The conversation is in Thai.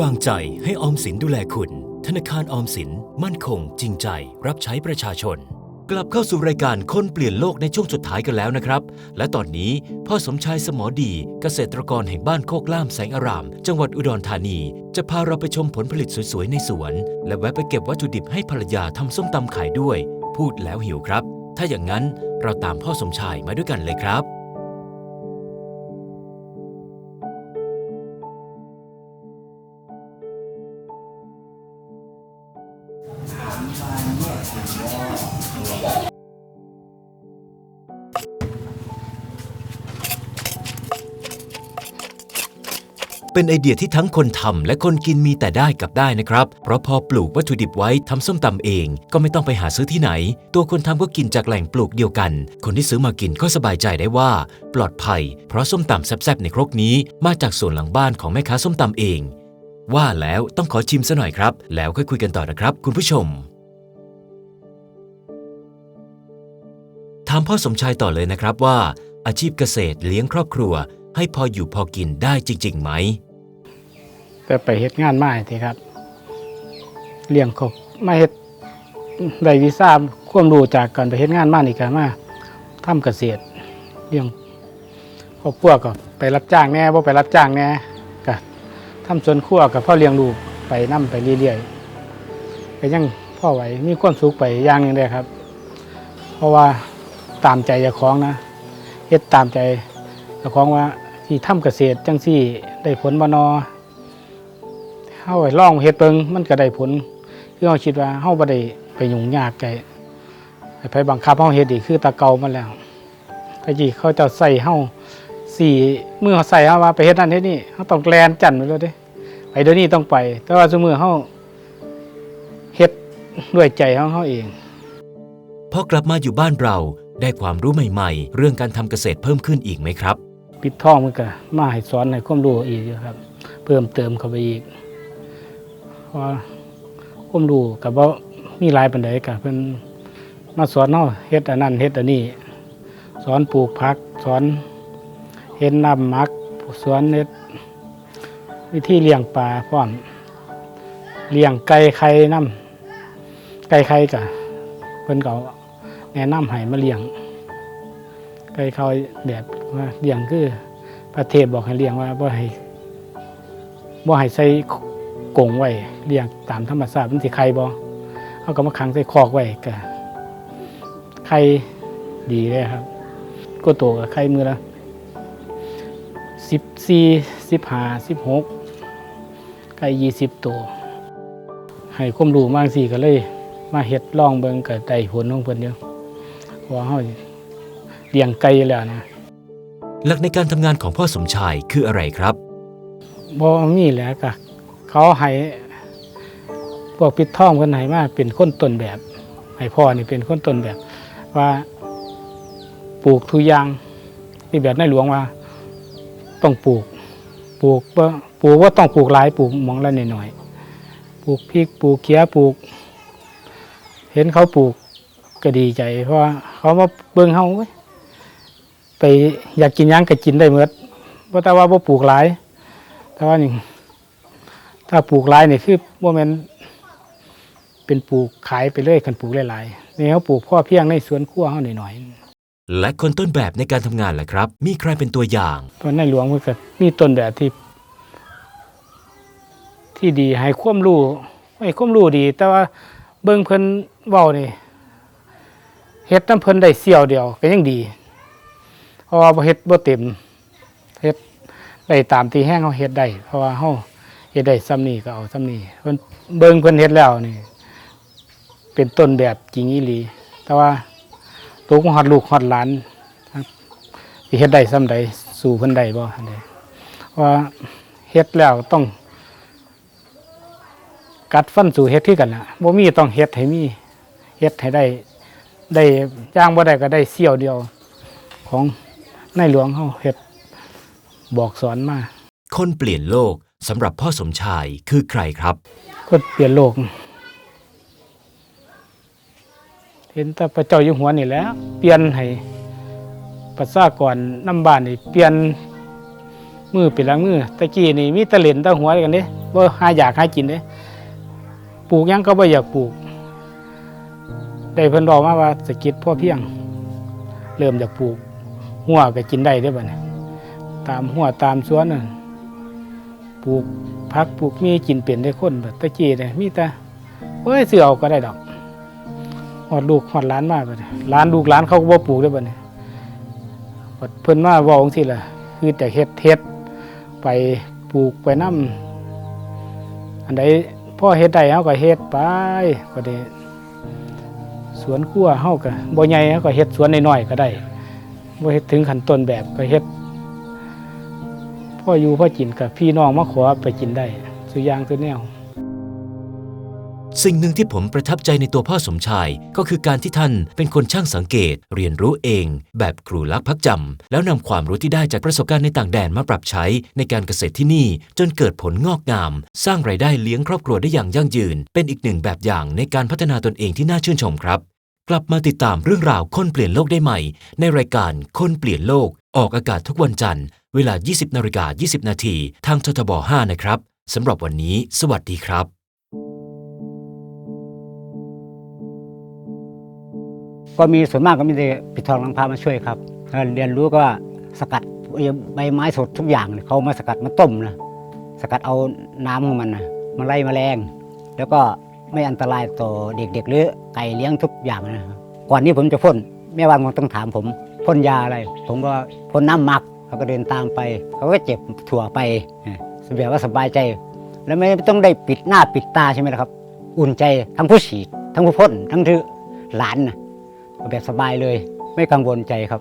วางใจให้ออมสินดูแลคุณ ธนาคารออมสินมั่นคง จริงใจ รับใช้ประชาชน กลับเข้าสู่รายการคนเปลี่ยนโลกในช่วงสุดท้ายกันแล้วนะครับ และตอนนี้พ่อสมชายสมอดี เกษตรกรแห่งบ้านโคกล่ามแสงอาราม จังหวัดอุดรธานี จะพาเราไปชมผลผลิตสวยๆในสวน และแวะไปเก็บวัตถุดิบให้ภรรยาทำส้มตำขายด้วย พูดแล้วหิวครับ ถ้าอย่างนั้นเราตามพ่อสมชายมาด้วยกันเลยครับ เป็นไอเดียที่ทั้งคนทำและคนกินมีแต่ได้กับได้นะครับ เพราะพอปลูกวัตถุดิบไว้ทำส้มตำเอง ก็ไม่ต้องไปหาซื้อที่ไหน ตัวคนทำก็กินจากแหล่งปลูกเดียวกัน คนที่ซื้อมากินก็สบายใจได้ว่า ปลอดภัย เพราะส้มตำแซ่บๆในครกนี้ มาจากสวนหลังบ้านของแม่ค้าส้มตำเอง ว่าแล้วต้องขอชิมซะหน่อยครับ แล้วค่อยคุยกันต่อนะครับ คุณผู้ชม ถามพ่อสมชายต่อเลยนะครับว่า อาชีพเกษตรเลี้ยงครอบครัว ให้พออยู่พอกินได้จริงๆไหมแต่ไปเฮ็ดงานมาทีครับ เลี้ยงครบมาเฮ็ดได้วีซ่าควมรู้จากการไปเฮ็ดงานมานี่ก็มาทำเกษตรเลี้ยงครอบครัวก็ไปรับจ้างแน่บ่ไปรับจ้างแน่ก็ทำสวนครัวกับพ่อเลี้ยงลูกไปนํไปเรื่อยๆก็ยังพ่อไหวมีความสุขไปอย่างหนึงได้ครับ เพราะว่า ตามใจเจ้าของนะเฮ็ดตามใจเจ้าของว่าที่ทำเกษตรจังซี่ ได้ผลบ่นอเฮาไปลองเฮ็ดเบิ่งมันก็ได้ผลคือเฮาคิดว่าเฮาบ่ได้ไปยุ่งยากไกให้ไปบังคับเฮาเฮ็ดอีกคือตะเก่ามันแล้วก็จีเขาจะใส่เฮาสี่มือเขาใส่เฮาว่าไปเฮ็ดนั่นเฮ็ดนี่เฮาต้องแลนจันไปเลยเด้ไปเดี๋ยวนี้ต้องไป แต่ว่าซุมื้อเฮาเฮ็ดด้วยใจของเฮาเองพอกลับมาอยู่บ้านเรา ได้ความรู้ใหม่ๆ เรื่องการทำเกษตรเพิ่มขึ้นอีกไหมครับ ปิดท่องมันก็มาให้สอนให้ความรู้อีกครับ เพิ่มเติมเข้าไปอีกเพราะความรู้กับว่ามีหลายปันไดกับเพิ่นมาสอนเฮาเฮ็ดอันนั้นเฮ็ดอันนี้ สอนปลูกผัก สอนเฮ็ดน้ำมักสอนเฮ็ดวิธีเลี้ยงปลาพร้อมเลี้ยงไก่ไข่น้ำไก่ไข่กะเพิ่นก็ แนะนำให้มาเลี้ยงไก่เขาแบบว่าเลี้ยงคือประเทศบอกให้เลี้ยงว่าบ่ให้บ่ให้ใส่กงไว้เลี้ยงตามธรรมชาติมันสิไข่บ่เขาก็มาขังใส่คอกไว้ก็ไข่ดีเลยครับ ก็โตกับไข่มือละสิบสี่สิบห้าสิบหกไก่ยี่สิบตัว ให้ความรู้มากสิก็เลย มาเฮ็ดล่องเบิงก็ได้ผลของเพิ่นอยู่เพราะ ว่าเฮาเลี้ยงไก่อยู่แล้วนะหลักในการทำงานของพ่อสมชายคืออะไรครับบ่มีแหล้วก็เขาให้พวกปิดท่องเพิ่นให้มาเป็นคนต้นแบบให้พ่อนี่เป็นคนต้นแบบ ว่าปลูกทุกอย่างที่แบบในหลวงว่า ต้องปลูก ปลูกบ่ปลูกว่าต้องปลูกหลายปลูกหมองละหน่อยๆปลูกพริกปลูกเขียปลูก เห็นเขาปลูก ก็ดีใจ เพราะว่าเขามาเบิ่งเฮาเว้ยไปอยากกินหยังก็กินได้หมดเพราะแต่ว่าบ่ปลูกหลาย แต่ว่านี่ถ้าปลูกหลายนี่คือบ่แม่นเป็นปลูกขายไปเรื่อยคันปลูกหลายๆนี่เขาปลูกพ่อเพียงในสวนครัวเฮาหน่อยและคนต้นแบบในการทำงานล่ะครับ มีใครเป็นตัวอย่างๆเพราะในหลวงมันก็มีต้นแบบที่ ที่ดีให้ความรู้ให้ความรู้ดี แต่ว่าเบิ่งเพิ่นเว้านี่ เฮ็ดน้ำเพิ่นได้เสี้ยวเดียวก็ยังดีเพราะว่าเฮ็ดบ่เต็มเฮ็ดได้ตามที่แห้งเฮาเฮ็ดได้เพราะว่าเฮาเฮ็ดได้ซ้ำนี้ก็เอาซ้ำนี้เพิ่นเบิ่งเพิ่นเฮ็ดแล้วนี่ เป็นต้นแบบจริงอีหลี แต่ว่าลูกฮอดลูกฮอดหลานสิเฮ็ดได้ซ้ำใดสู่เพิ่นได้บ่อันใดเพราะว่าเฮ็ดแล้วต้อง กัดฟันสู่เฮ็ดคือกันน่ะบ่มีต้องเฮ็ดให้มีเฮ็ดให้ได้ ได้จ้างบ่ได้ก็ได้เสี้ยวเดียว ของในหลวงเฮาเฮ็ดบอกสอนมา คนเปลี่ยนโลกสำหรับพ่อสมชายคือใครครับก็เปลี่ยนโลก เห็นแต่พระเจ้าอยู่หัวนี่แหล้วเปลี่ยนให้ประชากรน้ำบ้านนี่เปลี่ยนมือเป็นหลังมือตะกี้นี่มีแตะเล่นแตะหัวกันเด้บ่หาอยากหากินเด้ปลูกหยังก็บ่อยากปลูก ได้เพิ่นบอกมาว่าสกิดพ่อเพียง เริ่มจากปลูกหัวก็กินได้ได้อบัดนี้ตามหัวตามสวนน่ะปลูกผักปลูกมีกินเป็นได้คนแบบตะกี้เนี่ยมีแต่เอ้ยซื้อเอาก็ได้ดอกฮอดลูกฮอดหลานมาบัดนี้านลูกหลานเขาก็บ่ปลูกได้บัดนี้บัดเพิ่นมาเว้าจังซี่ล่ะคือแต่เฮ็ดเฮ็ดไปปลูกไปนํอันใดพ่อเฮ็ดได้เฮาก็เฮ็ดไปก็ได้ สวนขั้วเฮาก็บ่ใหญ่เฮาก็เฮ็ดสวนน้อยๆก็ได้บ่เฮ็ดถึงขั้นต้นแบบก็เฮ็ดพ่ออยู่พ่อกินกับพี่น้องมาขอไปกินได้สุอย่างตัวแนว สิ่งหนึ่งที่ผมประทับใจในตัวพ่อสมชาย ก็คือการที่ท่านเป็นคนช่างสังเกต เรียนรู้เอง แบบครูลักพักจำแล้วนำความรู้ที่ได้จากประสบการณ์ในต่างแดนมาปรับใช้ในการเกษตรที่นี่ จนเกิดผลงอกงาม สร้างรายได้เลี้ยงครอบครัวได้อย่างยั่งยืน เป็นอีกหนึ่งแบบอย่างในการพัฒนาตนเองที่น่าชื่นชมครับ กลับมาติดตามเรื่องราวคนเปลี่ยนโลกได้ใหม่ ในรายการคนเปลี่ยนโลก ออกอากาศทุกวันจันทร์เวลา 20นาฬิกา20 นาทีทางททบ 5 นะครับสำหรับวันนี้ สวัสดีครับ ก็มีส่วนมากก็มีแต่ปิดทองหลังพามาช่วยครับเรียนรู้ก็ว่าสกัดใบไม้สดทุกอย่างเขามาสกัดมาต้มนะสกัดเอาน้ำของมันนะมาไล่แมลงแล้วก็ไม่อันตรายต่อเด็กๆ หรือไก่เลี้ยงทุกอย่างนะครับก่อนนี้ผมจะพ่นแม่วานคงต้องถามผมพ่นยาอะไร ผมก็พ่นน้ำหมักเขาก็เดินตามไปเขาก็เจ็บถั่วไปเนี่ยว่าสบายใจ แล้วไม่ต้องได้ปิดหน้าปิดตาใช่ไหมล่ะครับ อุ่นใจทั้งผู้ฉีดทั้งผู้พ่นทั้งที่หลานนะ แบบสบายเลย ไม่กังวลใจครับ